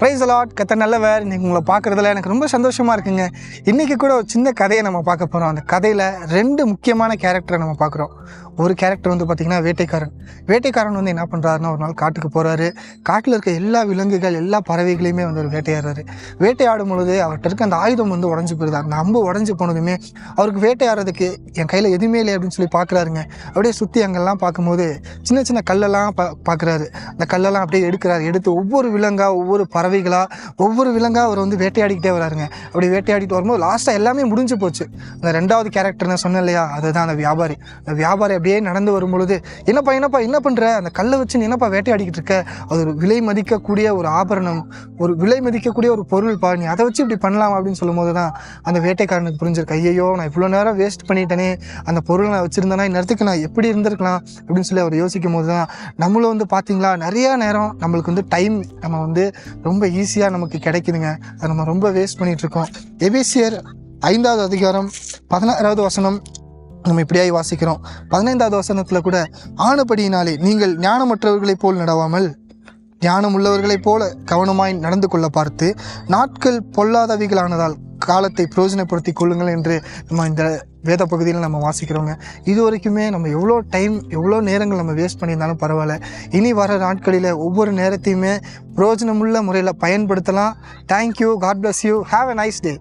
Price allot கத்த நல்லவர். இன்னைக்கு உங்களை பார்க்குறதுல எனக்கு ரொம்ப சந்தோஷமாக இருக்குங்க. இன்றைக்கி கூட ஒரு சின்ன கதையை நம்ம பார்க்க போகிறோம் அந்த கதையில் ரெண்டு முக்கியமான கேரக்டரை நம்ம பார்க்குறோம். ஒரு கேரக்டர் வந்து பார்த்திங்கன்னா வேட்டைக்காரன். வேட்டைக்காரன் வந்து என்ன பண்ணுறாருன்னா ஒரு நாள் காட்டுக்கு போகிறாரு காட்டில் இருக்க எல்லா விலங்குகள் எல்லா பறவைகளையுமே வந்து ஒரு வேட்டையாடுறாரு. வேட்டையாடும் பொழுது அவர்கிட்ட இருக்க அந்த ஆயுதம் வந்து உடஞ்சி போயிருது. அந்த அம்பு உடஞ்சி போனதுமே அவருக்கு வேட்டையாடுறதுக்கு என் கையில் எதுவுமே இல்லை அப்படின்னு சொல்லி பார்க்குறாருங்க அப்படியே சுற்றி அங்கெல்லாம் பார்க்கும்போது சின்ன சின்ன கல்லெல்லாம் பா பார்க்குறாரு அந்த கல்லெல்லாம் அப்படியே எடுக்கிறாரு. எடுத்து ஒவ்வொரு விலங்காக ஒவ்வொரு பறவைகளாக ஒவ்வொரு விலங்காக அவர் வந்து வேட்டையாடிக்கிட்டே வராருங்க. அப்படி வேட்டையாடிட்டு வரும்போது லாஸ்ட்டாக எல்லாமே முடிஞ்சு போச்சு. அந்த ரெண்டாவது கேரக்டர் நான் சொன்னேன் இல்லையா அதுதான் அந்த வியாபாரி. அந்த வியாபாரி அப்படியே நடந்து வரும்பொழுது என்னப்பா என்னப்பா என்ன பண்ணுற அந்த கல்லை வச்சு என்னப்பா வேட்டையாடிக்கிட்டு இருக்க? அது ஒரு விலை மதிக்கக்கூடிய ஒரு ஆபரணம் ஒரு விலை மதிக்கக்கூடிய ஒரு பொருள் பா நீ அதை வச்சு இப்படி பண்ணலாம் அப்படின்னு சொல்லும்போது தான் அந்த வேட்டைக்காரனுக்கு புரிஞ்சிருக்கு. ஐயோ நான் இவ்வளோ நேரம் வேஸ்ட் பண்ணிட்டேனே. அந்த பொருளை நான் வச்சுருந்தேன்னா இந்நேரத்துக்கு நான் எப்படி இருந்திருக்கலாம்? அப்படின்னு சொல்லி அவர் யோசிக்கும் போது தான் நம்மளும் வந்து பார்த்தீங்களா நிறையா நேரம் நம்மளுக்கு வந்து டைம் நம்ம வந்து ரொம்ப ஈஸியாக நமக்கு கிடைக்குதுங்க. அதை நம்ம ரொம்ப வேஸ்ட் பண்ணிகிட்ருக்கோம் இருக்கோம். எபிசியர் ஐந்தாவது அதிகாரம் பதினாறாவது வசனம். நம்ம இப்படியாய் வாசிக்கிறோம். பதினைந்தாவது வசனத்தில் கூட ஆனபடியினாலே நீங்கள் ஞானமற்றவர்களைப் போல் நடவாமல் ஞானம் உள்ளவர்களைப் போல கவனமாய் நடந்து கொள்ள பார்த்து நாட்கள் பொல்லாதவைகளானதால் காலத்தை பிரயோஜனப்படுத்தி கொள்ளுங்கள் என்று நம்ம இந்த வேத பகுதியில் நம்ம வாசிக்கிறோங்க. இது வரைக்குமே நம்ம எவ்வளோ டைம் எவ்வளோ நேரங்கள் நம்ம வேஸ்ட் பண்ணியிருந்தாலும் பரவாயில்ல. இனி வர நாட்களில் ஒவ்வொரு நேரத்தையுமே பிரயோஜனமுள்ள முறையில் பயன்படுத்தலாம். Thank you God bless you have a nice day